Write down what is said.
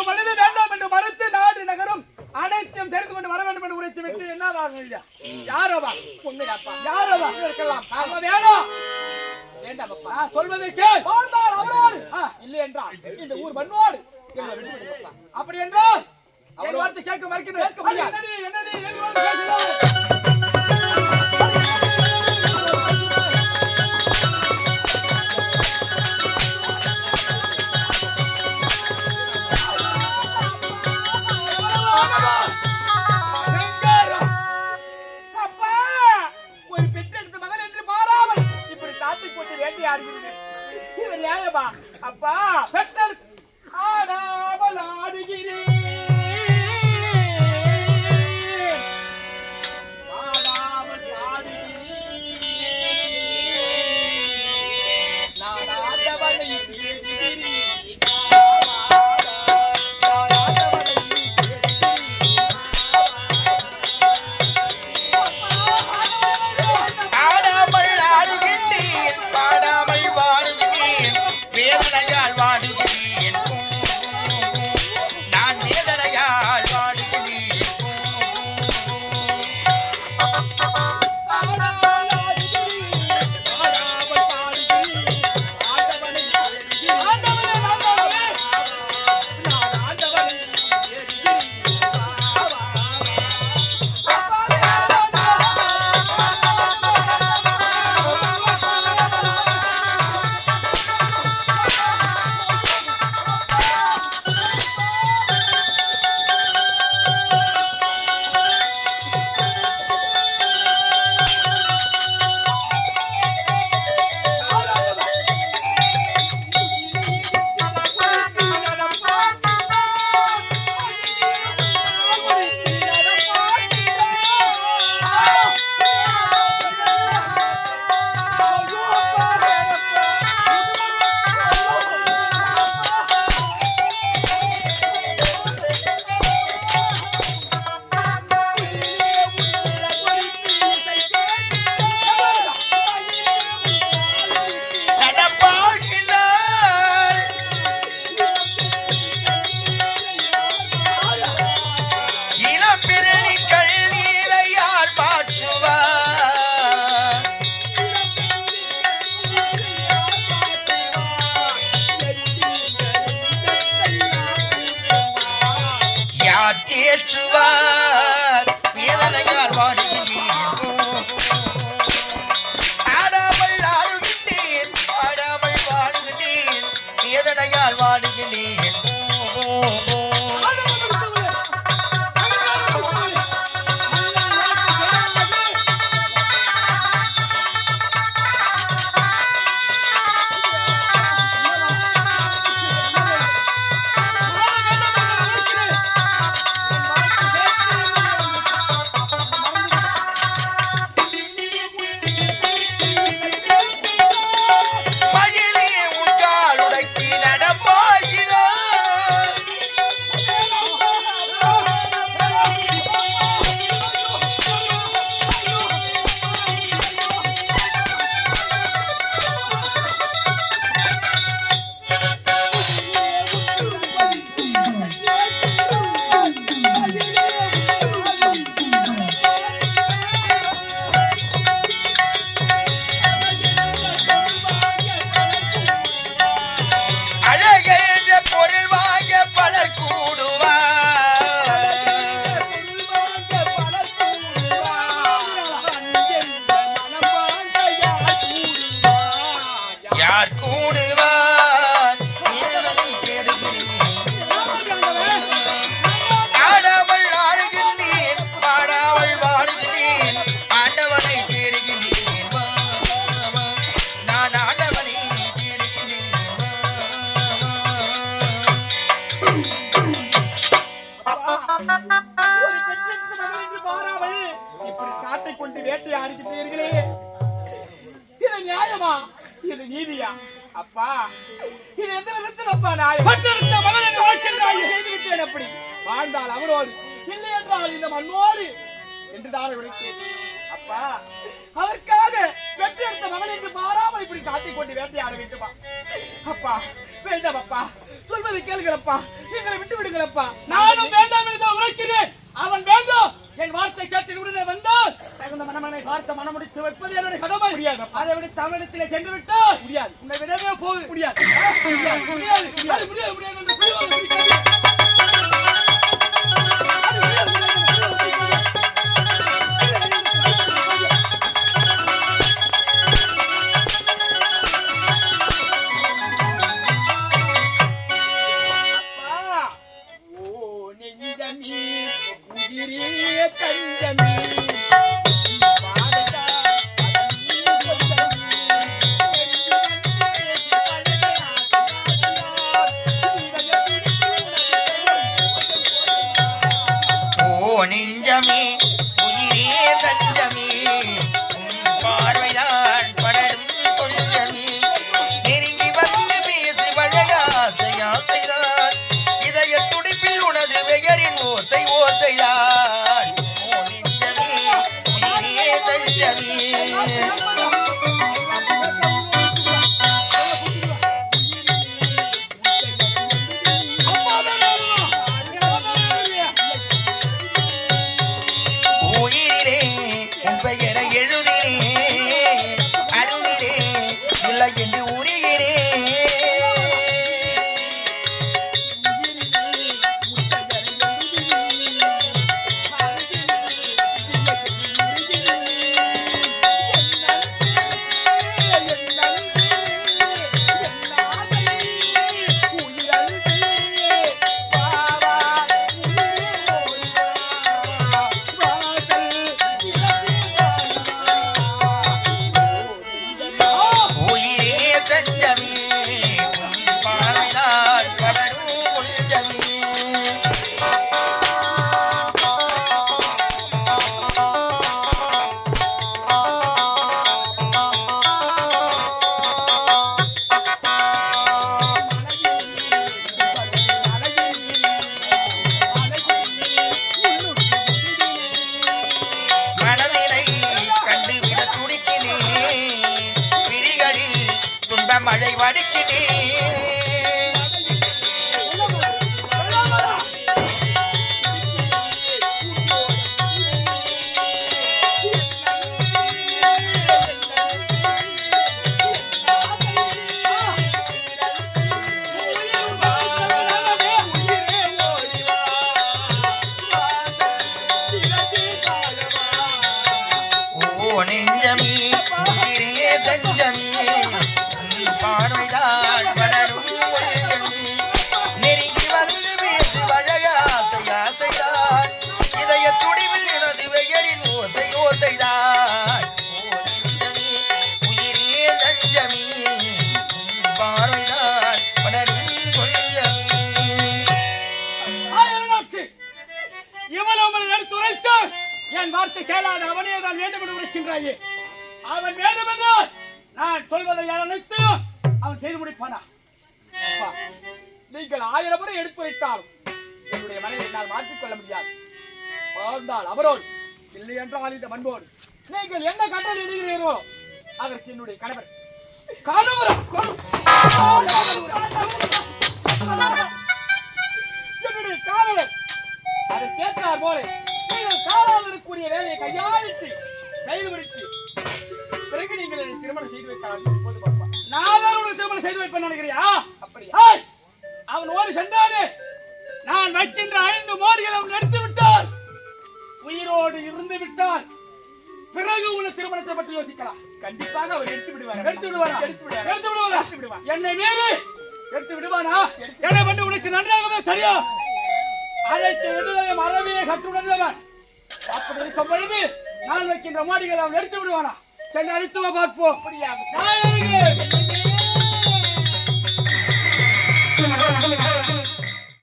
வேண்டும் மனித வேண்டாம் என்று மறுத்து நாடு நகரும் அனைத்தையும் தெரிந்து கொண்டு வர வேண்டும் என்று உரைத்து விட்டு என்ன வாங்க யாரோவா? உண்மையாப்பா யாரோவா இருக்கலாம் அவ வேணும் வேண்டாம் அப்பா சொல்வதை கேள். அவரோடு. இல்லை என்றால் இந்த ஊர் மண்ணோடு. அப்படி என்றால் என் வார்த்தை கேட்க மறுக்கிறேன் முடியாது. என்னடி என்னடி ஏற்றுவார். வேதனையால் வாடுகின்றேன் ஆடாமல் ஆடுகின்றேன். ஆடாமல் வாடுகின்றேன். வேதனையால் வாடுகின்றேன்? வாழ்ந்தால் அவரோடு இல்லை என்றால் இந்த மண்ணோடு என்று தானே உரைத்தேன். அப்பா அதற்காக பெற்றெடுத்த மகன் என்று மாறாமல் இப்படி சாட்டை கொண்டு வேட்டையாட வேண்டுமா? அப்பா வேண்டாம் அப்பா. சொல்வதை கேளுங்களப்பா. எங்களை விட்டு விடுங்களப்பா. நானும் வேண்டாம் என்று தான் உரைக்கிறேன். அவன் வேண்டும் என் வார்த்தை கேட்டு உடனே வந்தால் தகுந்த மணமனை பார்த்து மனமுடித்து வைப்பது என்னுடைய கடமை. முடியாதப்பா. அதை விட தமிழத்திலே சென்று விட்டால் முடியாது. மழை வடிக்கினேன் என் வார்த்தை கேளாத அவனே நான் வேண்டும் என்று உரைக்கின்றாயே. அவன் வேண்டும் என்றால் நான் சொல்வதை அனைத்தையும் அவன் செய்து முடிப்பானா? நீங்கள் ஆயிரம் முறை எடுத்துரைத்தாலும் என்னுடைய மனைவி என்னால் மாற்றிக்கொள்ள முடியாது. வாழ்ந்தால் அவரோடு இல்லை என்றால் இந்த மண்போடு. நீங்கள் என்ன கட்டளை எழுதுகிறீர்களோ அதற்கு என்னுடைய கணவர் கணவரா என்னுடைய காதலர் அதை கேட்டார் போல நீங்கள் காதலருக்குரிய வேலையை கையாளித்து செயல்படுத்தி பிறகு நீங்கள் திருமணம் செய்து வைத்தால் போது நான் தான் உனக்கு திருமணம் செய்து வைப்பேன் நினைக்கிறியா? அப்படியா? அவன் ஓடி சென்றானே. நான் வைக்கின்ற ஐந்து மோடிகளை அவன் எடுத்து விட்டான். உயிரோடு இருந்து விட்டான். பிறகு உன்னை திருமணத்தை பற்றி யோசிக்கலாம். கண்டிப்பாக அவர் எடுத்து விடுவாரா. எடுத்து விடுவார்? எடுத்து விடுவாரா. எடுத்து விடுவார். என்னை மீறி எடுத்து விடுவானா? என்னை பண்ணி உனக்கு நன்றாகவே தெரியும். அழைத்து விடுதலை மரபியை கட்டுடனவன் அப்படி இருக்கும் பொழுது நான் வைக்கின்ற மாடிகள் அவன் எடுத்து விடுவானா? சென்று அழைத்து பார்ப்போம். அப்படியா